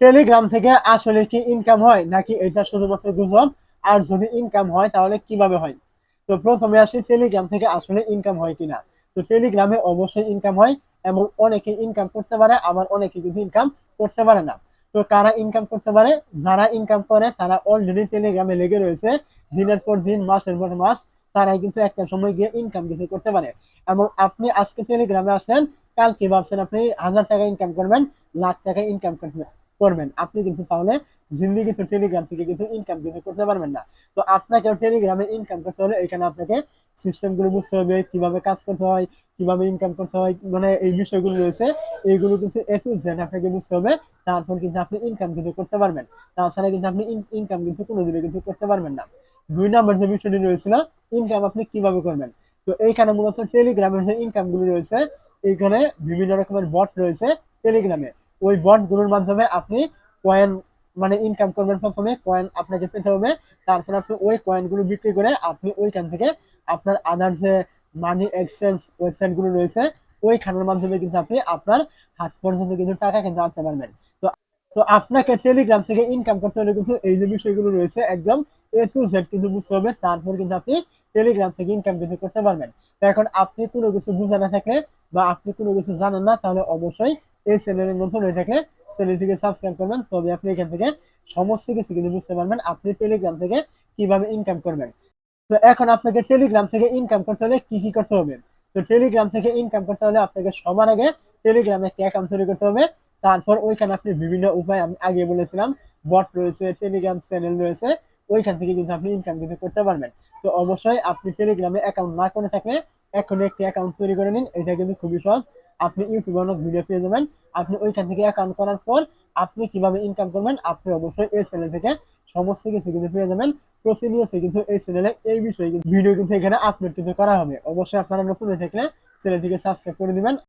Telegram থেকে আসলে কি ইনকাম হয়, নাকি এটা শুধুমাত্র গুজব আর যদি ইনকাম হয়, তাহলে কীভাবে হয়? তো প্রথমে আসি টেলিগ্রাম থেকে আসলে ইনকাম হয় কিনা। তো টেলিগ্রামে অবশ্যই ইনকাম হয়, এবং অনেকে ইনকাম করতে পারে, আবার অনেকে কিন্তু ইনকাম করতে পারে না। তো কারা ইনকাম করতে পারে? যারা ইনকাম করে, তারা অলরেডি টেলিগ্রামে লেগে রয়েছে। দিনের পর দিন, মাসের পর মাস, তারাই কিন্তু একটা সময় গিয়ে ইনকাম কিন্তু করতে পারে। এবং আপনি আজকে টেলিগ্রামে আসলেন, কালকে ভাবছেন আপনি হাজার টাকা ইনকাম করবেন, লাখ টাকা ইনকাম করবেন। করবেন, আপনি কিন্তু তাহলে জিন্দিগি তো টেলিগ্রাম থেকে কিন্তু ইনকাম কিন্তু করতে পারবেন না। তো আপনাকে টেলিগ্রামে ইনকাম করতে হলে এখানে আপনাকে সিস্টেমগুলো বুঝতে হবে, কীভাবে কাজ করতে হয়, কীভাবে ইনকাম করতে হয় মানে এই বিষয়গুলো রয়েছে এইগুলো কিন্তু এ টু আপনাকে বুঝতে হবে, তারপর কিন্তু আপনি ইনকাম কিন্তু করতে পারবেন। তাছাড়া কিন্তু আপনি ইনকাম কিন্তু কোনোদিনও কিন্তু করতে পারবেন না। দুই নম্বর যে বিষয়টি রয়েছিল ইনকাম আপনি কীভাবে করবেন? তো এইখানে মূলত টেলিগ্রামের যে ইনকামগুলো রয়েছে, এইখানে বিভিন্ন রকমের বট রয়েছে টেলিগ্রামে ওই বন্ডগুলোর গুলোর মাধ্যমে আপনি কয়েন মানে ইনকাম করবেন প্রথমে কয়েন আপনাকে পেতে হবে। তারপর আপনি ওই কয়েনগুলো বিক্রি করে আপনি ওইখান থেকে আপনার আদার যে মানি এক্সচেঞ্জ ওয়েবসাইটগুলো রয়েছে, ওইখানের মাধ্যমে কিন্তু আপনি আপনার হাত পর্যন্ত কিন্তু টাকা কিন্তু আনতে পারবেন। তো তো আপনাকে টেলিগ্রাম থেকে ইনকাম করতে হলে কিন্তু এই যে বিষয়গুলো রয়েছে একদম এ টু জেড কিন্তু বুঝতে হবে। তারপর কিন্তু আপনি টেলিগ্রাম থেকে ইনকাম কিন্তু করতে পারবেন। এখন আপনি কোনো কিছু বুঝে না থাকলে বা আপনি কোনো কিছু জানেন না, তাহলে অবশ্যই এই চ্যানেলের নতুন হয়ে থাকলে চ্যানেলটিকে সাবস্ক্রাইব করবেন। তবে আপনি এখান থেকে সমস্ত কিছু কিন্তু বুঝতে পারবেন আপনি টেলিগ্রাম থেকে কীভাবে ইনকাম করবেন। তো এখন আপনাকে টেলিগ্রাম থেকে ইনকাম করতে হলে কি কি করতে হবে? তো টেলিগ্রাম থেকে ইনকাম করতে হলে আপনাকে সবার আগে টেলিগ্রামে একটা অ্যাকাউন্ট তৈরি করতে হবে। তারপর ওইখানে আপনি বিভিন্ন উপায় আমি আগে বলেছিলাম বট রয়েছে টেলিগ্রাম চ্যানেল রয়েছে, ওইখান থেকে কিন্তু আপনি ইনকাম কিন্তু করতে পারবেন। তো অবশ্যই আপনি টেলিগ্রামে অ্যাকাউন্ট না করে থাকলে এখন একটি অ্যাকাউন্ট তৈরি করে নিন, এটা কিন্তু খুবই সহজ। আপনি ইউটিউবে অনেক ভিডিও পেয়ে যাবেন। আপনি ওইখান থেকে অ্যাকাউন্ট করার পর আপনি কীভাবে ইনকাম করবেন, আপনি অবশ্যই এই চ্যানেল থেকে সমস্ত কিছু কিন্তু পেয়ে যাবেন। প্রতিনিয়ত কিন্তু এই চ্যানেলে এই বিষয়ে ভিডিও কিন্তু এখানে আপলোড কিন্তু করা হবে। অবশ্যই আপনারা নতুন হয়ে থাকলে চ্যানেলটিকে সাবস্ক্রাইব করে দিবেন।